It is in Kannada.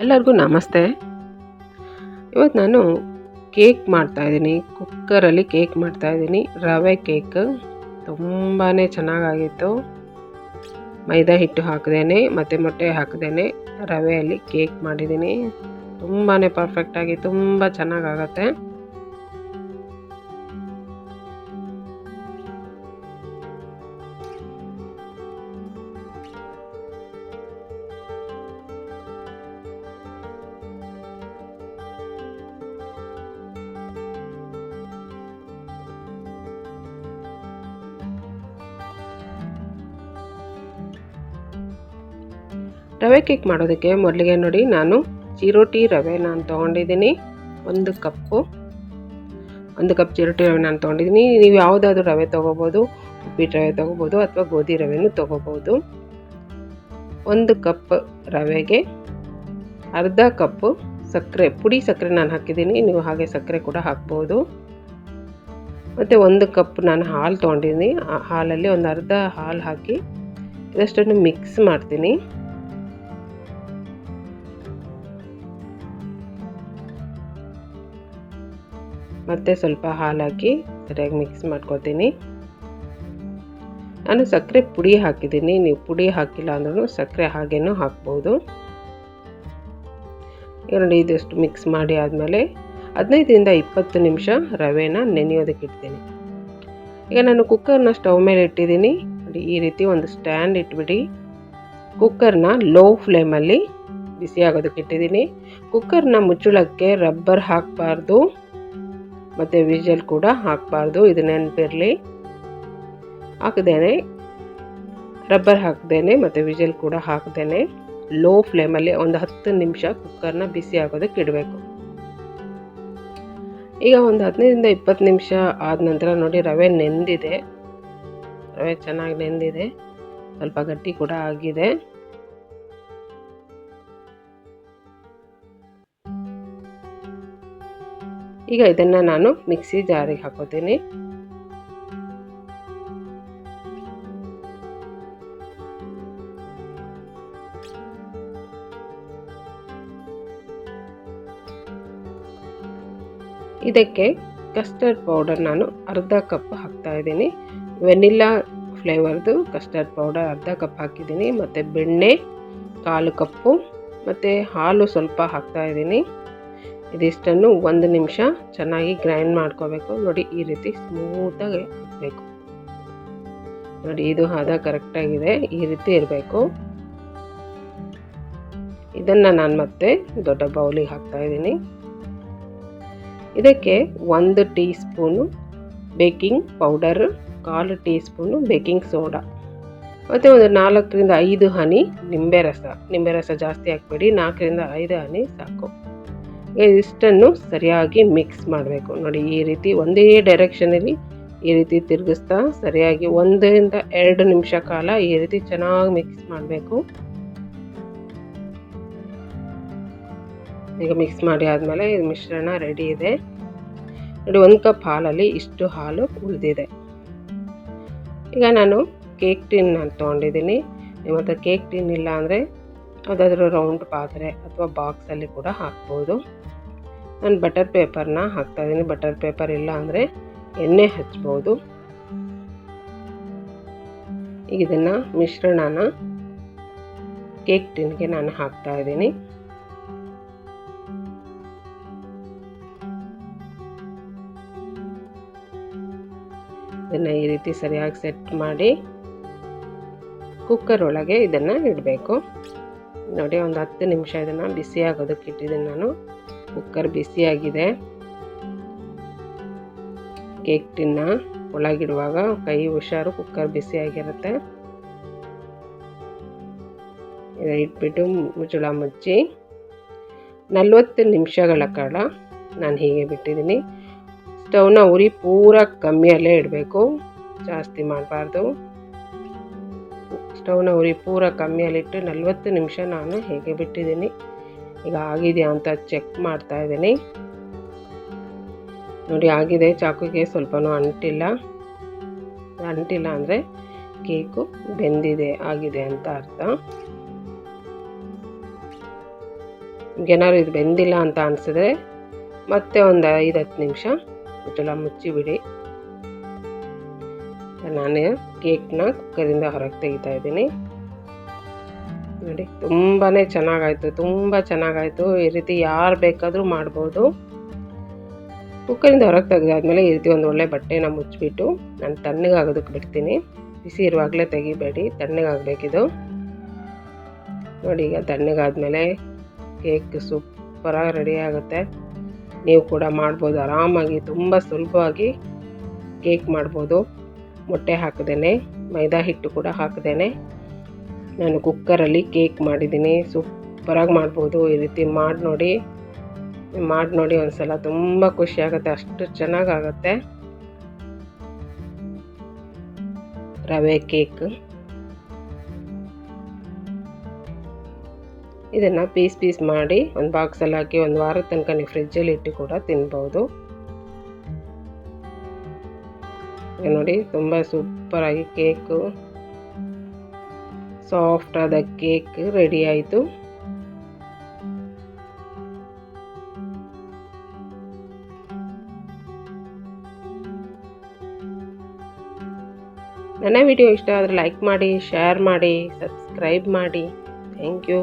ಎಲ್ಲರಿಗೂ ನಮಸ್ತೆ. ಇವತ್ತು ನಾನು ಕೇಕ್ ಮಾಡ್ತಾಯಿದ್ದೀನಿ ಕುಕ್ಕರಲ್ಲಿ ಕೇಕ್ ಮಾಡ್ತಾಯಿದ್ದೀನಿ ರವೆ ಕೇಕ್. ತುಂಬಾ ಚೆನ್ನಾಗಾಗಿತ್ತು. ಮೈದಾ ಹಿಟ್ಟು ಹಾಕ್ದೇನೆ, ಮತ್ತು ಮೊಟ್ಟೆ ಹಾಕ್ದೇನೆ ರವೆಯಲ್ಲಿ ಕೇಕ್ ಮಾಡಿದ್ದೀನಿ. ತುಂಬಾ ಪರ್ಫೆಕ್ಟಾಗಿ ತುಂಬ ಚೆನ್ನಾಗಾಗತ್ತೆ. ರವೆ ಕೇಕ್ ಮಾಡೋದಕ್ಕೆ ಮೊದಲಿಗೆ ನೋಡಿ, ನಾನು ಚಿರೋಟಿ ರವೆ ನಾನು ತೊಗೊಂಡಿದ್ದೀನಿ, ಒಂದು ಕಪ್ಪು. ಒಂದು ಕಪ್ ಚಿರೋಟಿ ರವೆ ನಾನು ತೊಗೊಂಡಿದ್ದೀನಿ. ನೀವು ಯಾವುದಾದ್ರೂ ರವೆ ತೊಗೋಬೋದು, ಉಪ್ಪಿಟ್ಟು ರವೆ ತೊಗೋಬೋದು ಅಥವಾ ಗೋಧಿ ರವೆನೂ ತೊಗೋಬೋದು. ಒಂದು ಕಪ್ ರವೆಗೆ ಅರ್ಧ ಕಪ್ಪು ಸಕ್ಕರೆ, ಪುಡಿ ಸಕ್ಕರೆ ನಾನು ಹಾಕಿದ್ದೀನಿ. ನೀವು ಹಾಗೆ ಸಕ್ಕರೆ ಕೂಡ ಹಾಕ್ಬೋದು. ಮತ್ತು ಒಂದು ಕಪ್ ನಾನು ಹಾಲು ತೊಗೊಂಡಿದ್ದೀನಿ. ಹಾಲಲ್ಲಿ ಒಂದು ಅರ್ಧ ಹಾಲು ಹಾಕಿ, ಇದಷ್ಟನ್ನು ಮಿಕ್ಸ್ ಮಾಡ್ತೀನಿ. ಮತ್ತೆ ಸ್ವಲ್ಪ ಹಾಲು ಹಾಕಿ ಸರಿಯಾಗಿ ಮಿಕ್ಸ್ ಮಾಡ್ಕೊತೀನಿ. ನಾನು ಸಕ್ಕರೆ ಪುಡಿ ಹಾಕಿದ್ದೀನಿ. ನೀವು ಪುಡಿ ಹಾಕಿಲ್ಲ ಅಂದ್ರೂ ಸಕ್ಕರೆ ಹಾಗೇನೂ ಹಾಕ್ಬೋದು. ನೋಡಿ ಇದಷ್ಟು ಮಿಕ್ಸ್ ಮಾಡಿ ಆದಮೇಲೆ ಹದಿನೈದರಿಂದ ಇಪ್ಪತ್ತು ನಿಮಿಷ ರವೆನ ನೆನೆಯೋದಕ್ಕೆ ಇಡ್ತೀನಿ. ಈಗ ನಾನು ಕುಕ್ಕರ್ನ ಸ್ಟವ್ ಮೇಲೆ ಇಟ್ಟಿದ್ದೀನಿ. ಈ ರೀತಿ ಒಂದು ಸ್ಟ್ಯಾಂಡ್ ಇಟ್ಬಿಡಿ. ಕುಕ್ಕರ್ನ ಲೋ ಫ್ಲೇಮಲ್ಲಿ ಬಿಸಿಯಾಗೋದಕ್ಕೆ ಇಟ್ಟಿದ್ದೀನಿ. ಕುಕ್ಕರ್ನ ಮುಚ್ಚಳಕ್ಕೆ ರಬ್ಬರ್ ಹಾಕಬಾರ್ದು. ಮತ್ತು ವಿಜಲ್ ಕೂಡ ಹಾಕಬಾರ್ದು, ಇದು ನೆನಪಿರಲಿ. ಹಾಕ್ದೇನೆ, ರಬ್ಬರ್ ಹಾಕ್ದೇನೆ ಮತ್ತು ವಿಜಲ್ ಕೂಡ ಹಾಕ್ದೇನೆ. ಲೋ ಫ್ಲೇಮಲ್ಲಿ ಒಂದು ಹತ್ತು ನಿಮಿಷ ಕುಕ್ಕರ್ನ ಬಿಸಿ ಹಾಕೋದಕ್ಕೆ ಇಡಬೇಕು. ಈಗ ಒಂದು ಹದಿನೈದರಿಂದ ಇಪ್ಪತ್ತು ನಿಮಿಷ ಆದ ನಂತರ ನೋಡಿ ರವೆ ನೆಂದಿದೆ. ರವೆ ಚೆನ್ನಾಗಿ ನೆಂದಿದೆ. ಸ್ವಲ್ಪ ಗಟ್ಟಿ ಕೂಡ ಆಗಿದೆ. ಈಗ ಇದನ್ನು ನಾನು ಮಿಕ್ಸಿ ಜಾರಿಗೆ ಹಾಕೋತೀನಿ. ಇದಕ್ಕೆ ಕಸ್ಟರ್ಡ್ ಪೌಡರ್ ನಾನು ಅರ್ಧ ಕಪ್ ಹಾಕ್ತಾ ಇದ್ದೀನಿ. ವೆನಿಲ್ಲಾ ಫ್ಲೇವರ್ದು ಕಸ್ಟರ್ಡ್ ಪೌಡರ್ ಅರ್ಧ ಕಪ್ ಹಾಕಿದ್ದೀನಿ. ಮತ್ತು ಬೆಣ್ಣೆ, ಕಾಲು ಕಪ್ಪು, ಮತ್ತು ಹಾಲು ಸ್ವಲ್ಪ ಹಾಕ್ತಾ ಇದ್ದೀನಿ. ಇದಿಷ್ಟನ್ನು ಒಂದು ನಿಮಿಷ ಚೆನ್ನಾಗಿ ಗ್ರೈಂಡ್ ಮಾಡ್ಕೋಬೇಕು. ನೋಡಿ, ಈ ರೀತಿ ಸ್ಮೂತಾಗಿ ಹಾಕಬೇಕು. ನೋಡಿ, ಇದು ಹದ ಕರೆಕ್ಟಾಗಿದೆ. ಈ ರೀತಿ ಇರಬೇಕು. ಇದನ್ನು ನಾನು ಮತ್ತೆ ದೊಡ್ಡ ಬೌಲಿಗೆ ಹಾಕ್ತಾ ಇದ್ದೀನಿ. ಇದಕ್ಕೆ ಒಂದು ಟೀ ಸ್ಪೂನು ಬೇಕಿಂಗ್ ಪೌಡರ್, ಕಾಲು ಟೀ ಸ್ಪೂನು ಬೇಕಿಂಗ್ ಸೋಡಾ. ಮತ್ತು ಒಂದು ನಾಲ್ಕರಿಂದ ಐದು ಹನಿ ನಿಂಬೆ ರಸ. ನಿಂಬೆ ರಸ ಜಾಸ್ತಿ ಹಾಕ್ಬೇಡಿ. ನಾಲ್ಕರಿಂದ ಐದು ಹನಿ ಸಾಕು. ಇಷ್ಟನ್ನು ಸರಿಯಾಗಿ ಮಿಕ್ಸ್ ಮಾಡಬೇಕು. ನೋಡಿ, ಈ ರೀತಿ ಒಂದೇ ಡೈರೆಕ್ಷನಲ್ಲಿ ಈ ರೀತಿ ತಿರುಗಿಸ್ತಾ ಸರಿಯಾಗಿ ಒಂದರಿಂದ ಎರಡು ನಿಮಿಷ ಕಾಲ ಈ ರೀತಿ ಚೆನ್ನಾಗಿ ಮಿಕ್ಸ್ ಮಾಡಬೇಕು. ಈಗ ಮಿಕ್ಸ್ ಮಾಡಿ ಆದಮೇಲೆ ಮಿಶ್ರಣ ರೆಡಿ ಇದೆ. ನೋಡಿ, ಒಂದು ಕಪ್ ಹಾಲಲ್ಲಿ ಇಷ್ಟು ಹಾಲು ಉಳಿದಿದೆ. ಈಗ ನಾನು ಕೇಕ್ ಟಿನ್ ನಾನು ತೊಗೊಂಡಿದ್ದೀನಿ. ನಿಮ್ಮ ಹತ್ರ ಕೇಕ್ ಟಿನ್ ಇಲ್ಲ ಅಂದರೆ ಯಾವುದಾದ್ರೂ ರೌಂಡ್ ಪಾತ್ರೆ ಅಥವಾ ಬಾಕ್ಸಲ್ಲಿ ಕೂಡ ಹಾಕ್ಬೋದು. ನಾನು ಬಟರ್ ಪೇಪರ್ನ ಹಾಕ್ತಾಯಿದ್ದೀನಿ ಬಟರ್ ಪೇಪರ್ ಇಲ್ಲ ಅಂದರೆ ಎಣ್ಣೆ ಹಚ್ಬೋದು. ಈಗ ಇದನ್ನು ಮಿಶ್ರಣನ ಕೇಕ್ ಟಿನ್ಗೆ ನಾನು ಹಾಕ್ತಾ ಇದ್ದೀನಿ. ಇದನ್ನು ಈ ರೀತಿ ಸರಿಯಾಗಿ ಸೆಟ್ ಮಾಡಿ ಕುಕ್ಕರ್ ಒಳಗೆ ಇದನ್ನು ಇಡಬೇಕು. ನೋಡಿ, ಒಂದು ಹತ್ತು ನಿಮಿಷ ಇದನ್ನು ಬಿಸಿ ಆಗೋದಕ್ಕೆ ಇಟ್ಟಿದ್ದೀನಿ ನಾನು. ಕುಕ್ಕರ್ ಬಿಸಿಯಾಗಿದೆ ಕೇಕ್ ಟಿನ್ನ ಒಳಗಿಡುವಾಗ ಕೈ ಹುಷಾರು ಕುಕ್ಕರ್ ಬಿಸಿಯಾಗಿರುತ್ತೆ ಇಟ್ಬಿಟ್ಟು ಮುಚ್ಚಳ ಮುಚ್ಚಿ ನಲ್ವತ್ತು ನಿಮಿಷಗಳ ಕಾಲ ನಾನು ಹೀಗೆ ಬಿಟ್ಟಿದ್ದೀನಿ. ಸ್ಟವ್ನ ಉರಿ ಪೂರ ಕಮ್ಮಿಯಲ್ಲೇ ಇಡಬೇಕು. ಜಾಸ್ತಿ ಮಾಡಬಾರ್ದು. ಸ್ಟವ್ನ ಉರಿ ಪೂರ ಕಮ್ಮಿಯಲ್ಲಿಟ್ಟು ನಲ್ವತ್ತು ನಿಮಿಷ ನಾನು ಹೇಗೆ ಬಿಟ್ಟಿದ್ದೀನಿ. ಈಗ ಆಗಿದೆಯಾ ಅಂತ ಚೆಕ್ ಮಾಡ್ತಾ ಇದ್ದೀನಿ. ನೋಡಿ ಆಗಿದೆ, ಚಾಕುಗೆ ಸ್ವಲ್ಪನೂ ಅಂಟಿಲ್ಲ. ಅಂಟಿಲ್ಲ ಅಂದರೆ ಕೇಕು ಬೆಂದಿದೆ, ಆಗಿದೆ ಅಂತ ಅರ್ಥ. ಏನಾದ್ರು ಇದು ಬೆಂದಿಲ್ಲ ಅಂತ ಅನಿಸಿದ್ರೆ ಮತ್ತೆ ಒಂದು ಐದು ಹತ್ತು ನಿಮಿಷ ಮುಚ್ಚಳ ಮುಚ್ಚಿಬಿಡಿ. ನಾನು ಕೇಕ್ನ ಕುಕ್ಕರಿಂದ ಹೊರಗೆ ತೆಗಿತಾ ಇದ್ದೀನಿ. ನೋಡಿ ತುಂಬಾ ಚೆನ್ನಾಗಾಯಿತು, ತುಂಬ ಚೆನ್ನಾಗಾಯಿತು. ಈ ರೀತಿ ಯಾರು ಬೇಕಾದರೂ ಮಾಡ್ಬೋದು. ಕುಕ್ಕರಿಂದ ಹೊರಗೆ ತೆಗೆದಾದ್ಮೇಲೆ ಈ ರೀತಿ ಒಂದು ಒಳ್ಳೆ ಬಟ್ಟೆನ ಮುಚ್ಚಿಬಿಟ್ಟು ನಾನು ತಣ್ಣಗಾಗೋದಕ್ಕೆ ಬಿಡ್ತೀನಿ. ಬಿಸಿ ಇರುವಾಗಲೇ ತೆಗಿಬೇಡಿ, ತಣ್ಣಗಾಗಬೇಕಿದು. ನೋಡಿ, ಈಗ ತಣ್ಣಗಾದ್ಮೇಲೆ ಕೇಕ್ ಸೂಪರಾಗಿ ರೆಡಿ ಆಗುತ್ತೆ. ನೀವು ಕೂಡ ಮಾಡ್ಬೋದು, ಆರಾಮಾಗಿ, ತುಂಬ ಸುಲಭವಾಗಿ ಕೇಕ್ ಮಾಡ್ಬೋದು. ಮೊಟ್ಟೆ ಹಾಕದೇನೆ, ಮೈದಾ ಹಿಟ್ಟು ಕೂಡ ಹಾಕದೇನೆ. ನಾನು ಕುಕ್ಕರಲ್ಲಿ ಕೇಕ್ ಮಾಡಿದ್ದೀನಿ. ಸೂಪರಾಗಿ ಮಾಡ್ಬೋದು. ಈ ರೀತಿ ಮಾಡಿ ನೋಡಿ ಮಾಡಿ ನೋಡಿ ಒಂದ್ಸಲ ತುಂಬ ಖುಷಿ ಆಗುತ್ತೆ. ಅಷ್ಟು ಚೆನ್ನಾಗಾಗತ್ತೆ. ರವೆ ಕೇಕ್. ಇದನ್ನು ಪೀಸ್ ಪೀಸ್ ಮಾಡಿ ಒಂದು ಬಾಕ್ಸಲ್ಲಿ ಹಾಕಿ ಒಂದು ವಾರದ ತನಕ ನೀವು ಫ್ರಿಜ್ಜಲ್ಲಿ ಇಟ್ಟು ಕೂಡ ತಿನ್ಬೋದು. ನೋಡಿ, ತುಂಬ ಸೂಪರಾಗಿ ಕೇಕು. ಸಾಫ್ಟ್ ಆದ ಕೇಕ್ ರೆಡಿ ಆಯಿತು. ನನ್ನ ವಿಡಿಯೋ ಇಷ್ಟ ಆದರೆ ಲೈಕ್ ಮಾಡಿ ಶೇರ್ ಮಾಡಿ ಸಬ್ಸ್ಕ್ರೈಬ್ ಮಾಡಿ. Thank you